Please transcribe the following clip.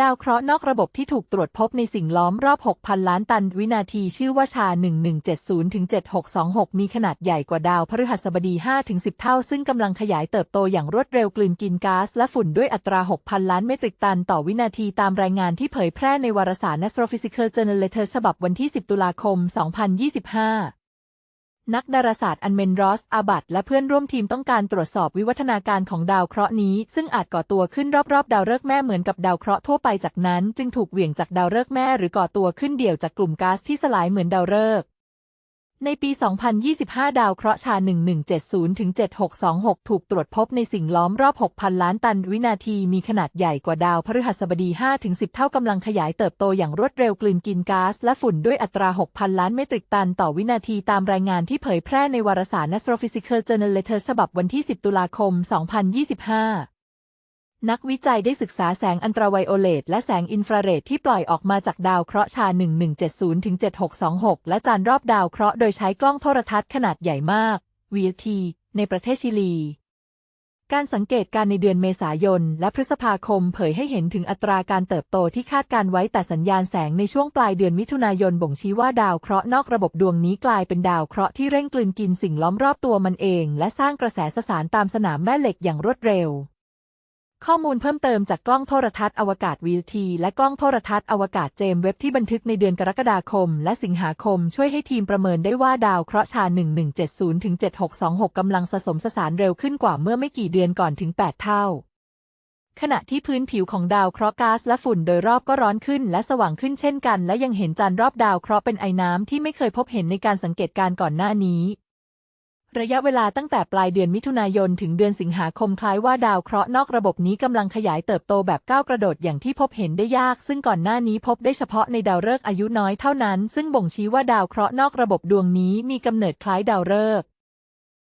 ดาวเคราะห์นอกระบบที่ถูกตรวจพบในสิ่งล้อมรอบ 6,000 ล้านตันวินาทีชื่อว่าชา 1170-7626 มีขนาดใหญ่กว่าดาวพฤหัสบดี 5-10 เท่า ซึ่งกำลังขยายเติบโตอย่างรวดเร็วกลืนกินก๊าซและฝุ่นด้วยอัตรา 6,000 ล้านเมตริกตันต่อวินาทีตามรายงานที่เผยแพร่ในวารสาร Astrophysical Journal ฉบับวันที่ 10 ตุลาคม 2025 นักดาราศาสตร์อันเมนรอส อาบัตและเพื่อนร่วมทีมต้องการตรวจสอบวิวัฒนาการของดาวเคราะห์นี้ ซึ่งอาจก่อตัวขึ้นรอบๆ ดาวฤกษ์แม่เหมือนกับดาวเคราะห์ทั่วไปจากนั้น จึงถูกเหวี่ยงจากดาวฤกษ์แม่หรือก่อตัวขึ้นเดี่ยวจากกลุ่มก๊าซที่สลายเหมือนดาวฤกษ์ ในปี 2025 ดาวเคราะห์ชา 1170-7626 ถูกตรวจพบในสิ่งล้อมรอบ 6,000 ล้านตันวินาที มีขนาดใหญ่กว่าดาวพฤหัสบดี5-10 เท่ากำลังขยายเติบโตอย่างรวดเร็วกลืนกินก๊าซและฝุ่นด้วยอัตรา 6,000 ล้านเมตริกตันต่อวินาทีตามรายงานที่เผยแพร่ในวารสาร Astrophysical Journal Letter ฉบับวันที่ 10 ตุลาคม 2025 นักวิจัยได้ศึกษาแสงอันตราไวโอเลตและแสงอินฟราเรดที่ปล่อยออกมาจากดาวเคราะห์ชา 1170-7626 และจานรอบดาวเคราะห์โดยใช้กล้องโทรทัศน์ขนาดใหญ่มาก VT ในประเทศชิลี การสังเกตการในเดือนเมษายน และพฤษภาคมเผยให้เห็นถึงอัตราการเติบโตที่คาดการไว้แต่สัญญาณแสงในช่วงปลายเดือนมิถุนายนบ่งชี้ว่าดาวเคราะห์นอกระบบดวงนี้กลายเป็นดาวเคราะห์ที่เร่งกลืนกินสิ่งล้อมรอบตัวมันเอง และสร้างกระแสสสารตามสนามแม่เหล็กอย่างรวดเร็ว ข้อมูลเพิ่มเติมจากกล้องโทรทัศน์อวกาศวีทีและกล้องโทรทัศน์อวกาศเจมเว็บที่บันทึกในเดือนกรกฎาคม และสิงหาคมช่วยให้ทีมประเมินได้ว่าดาวเคราะห์ชา 1170-7626กำลังสะสมสสารเร็วขึ้นกว่าเมื่อไม่กี่เดือนก่อนถึง 8 เท่า ขณะที่พื้นผิวของดาวเคราะห์ก๊าซและฝุ่นโดยรอบก็ร้อนขึ้นและสว่างขึ้นเช่นกัน และยังเห็นจานรอบดาวเคราะห์เป็นไอน้ำที่ไม่เคยพบเห็นในการสังเกตการณ์ก่อนหน้านี้ ระยะเวลาตั้งแต่ปลายเดือนมิถุนายนถึงเดือนสิงหาคมคล้ายว่าดาวเคราะห์นอกระบบนี้กำลังขยายเติบโตแบบก้าวกระโดดอย่างที่พบเห็นได้ยาก ซึ่งก่อนหน้านี้พบได้เฉพาะในดาวฤกษ์อายุน้อยเท่านั้น ซึ่งบ่งชี้ว่าดาวเคราะห์นอกระบบดวงนี้มีกำเนิดคล้ายดาวฤกษ์